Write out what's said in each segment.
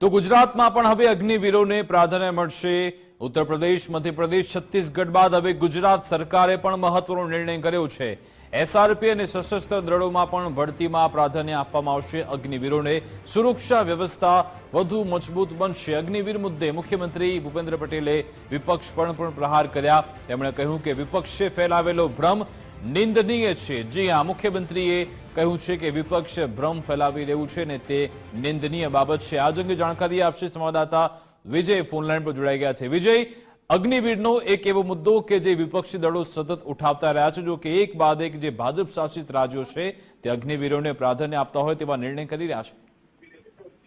તો ગુજરાતમાં પણ હવે અગ્નિવીરોને પ્રાધાન્ય મળશે. ઉત્તર પ્રદેશ મધ્યપ્રદેશ, છત્તીસગઢ બાદ હવે ગુજરાત સરકારે પણ મહત્વનો નિર્ણય કર્યો છે. એસઆરપી અને સશસ્ત્ર દળોમાં પણ ભરતીમાં પ્રાધાન્ય આપવામાં આવશે. અગ્નિવીરોને સુરક્ષા વ્યવસ્થા વધુ મજબૂત બનશે. અગ્નિવીર મુદ્દે મુખ્યમંત્રી ભૂપેન્દ્ર પટેલે વિપક્ષ પણ પ્રહાર કર્યા. તેમણે કહ્યું કે વિપક્ષે ફેલાવેલો ભ્રમ નિંદનીય છે. જી હા, મુખ્યમંત્રીએ કહ્યું છે કે વિપક્ષ ભ્રમ ફેલાવી રહ્યું છે ને તે નિંદનીય બાબત છે. આજ અંગે જાણકારી આપશે સંવાદદાતા વિજય ફોનલાઈન પર જોડાઈ ગયા છે. વિજય, અગ્નિવીરનો એક એવો મુદ્દો કે જે વિપક્ષી દળો સતત ઉઠાવતા રહ્યા છે. જો કે એક બાદ એક જે ભાજપ શાસિત રાજ્યો છે, તે અગ્નિવીરોને પ્રાધાન્ય આપતા હોય તેવા નિર્ણય કરી રહ્યા છે.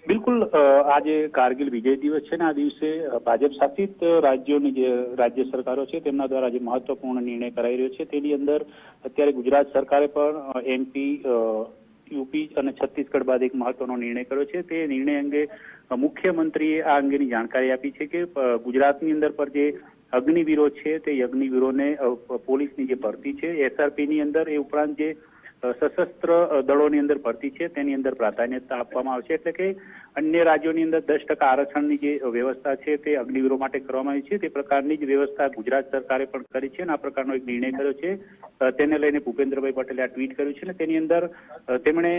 બિલકુલ આજે કારગિલ વિજય દિવસ છે ને, આ દિવસે ભાજપ શાસિત રાજ્યોની જે રાજ્ય સરકારો છે, તેમના દ્વારા જે મહત્વપૂર્ણ નિર્ણય કરાઈ રહ્યો છે, તેની અંદર અત્યારે ગુજરાત સરકારે પણ એમપી યુપી અને છત્તીસગઢ બાદ એક મહત્વનો નિર્ણય કર્યો છે. તે નિર્ણય અંગે મુખ્યમંત્રીએ આ અંગેની જાણકારી આપી છે કે ગુજરાતની અંદર પર જે અગ્નિવીરો છે, તે અગ્નિવીરોને પોલીસની જે ભરતી છે, એસઆરપીની અંદર એ ઉપરાંત જે સશસ્ત્ર દળોની અંદર ભરતી છે, તેની અંદર પ્રાધાન્યતા આપવામાં આવશે. એટલે કે અન્ય રાજ્યોની અંદર દસ ટકા આરક્ષણની જે વ્યવસ્થા છે, તે અગ્નિવીરો માટે કરવામાં આવી છે. તે પ્રકારની જ વ્યવસ્થા ગુજરાત સરકારે પણ કરી છે અને આ પ્રકારનો એક નિર્ણય કર્યો છે. તેને લઈને ભૂપેન્દ્રભાઈ પટેલે આ ટ્વીટ કર્યું છે અને તેની અંદર તેમણે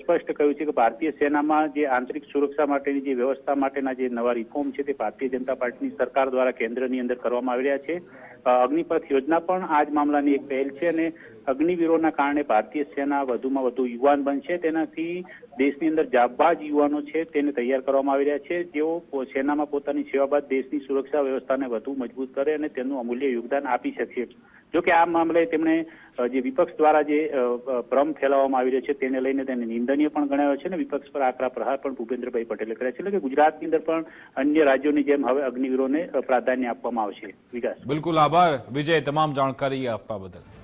સ્પષ્ટ કહ્યું છે કે ભારતીય સેનામાં જે આંતરિક સુરક્ષા માટેની જે વ્યવસ્થા માટેના જે નવા રિફોર્મ છે, તે ભારતીય જનતા પાર્ટીની સરકાર દ્વારા કેન્દ્રની અંદર કરવામાં આવી રહ્યા છે. અગ્નિપથ યોજના પણ આ જ મામલાની એક પહેલ છે અને અગ્નિવીરોના કારણે ભારતીય સેના વધુમાં વધુ યુવાન બનશે. તેનાથી દેશની અંદર જાબાજ યુવાનો છે તેને તૈયાર કરવામાં આવી રહ્યા છે. જેઓ સેનામાં પોતાની સેવા બાદ દેશની સુરક્ષા વ્યવસ્થાને વધુ મજબૂત કરે અને તેનું અમૂલ્ય યોગદાન આપી શકશે. જો કે આ મામલે તેમણે જે વિપક્ષ દ્વારા જે ભ્રમ ફેલાવવામાં આવી રહ્યો છે તેને લઈને તેને નિંદનીય પણ ગણાવ્યો છે અને વિપક્ષ પર આકરા પ્રહાર પણ ભૂપેન્દ્રભાઈ પટેલે કર્યા છે. એટલે કે ગુજરાતની અંદર પણ અન્ય રાજ્યોની જેમ હવે અગ્નિવીરોને પ્રાધાન્ય આપવામાં આવશે. વિકાસ. બિલકુલ આભાર. વિજય, તમામ જાણકારી આપવા બદલ.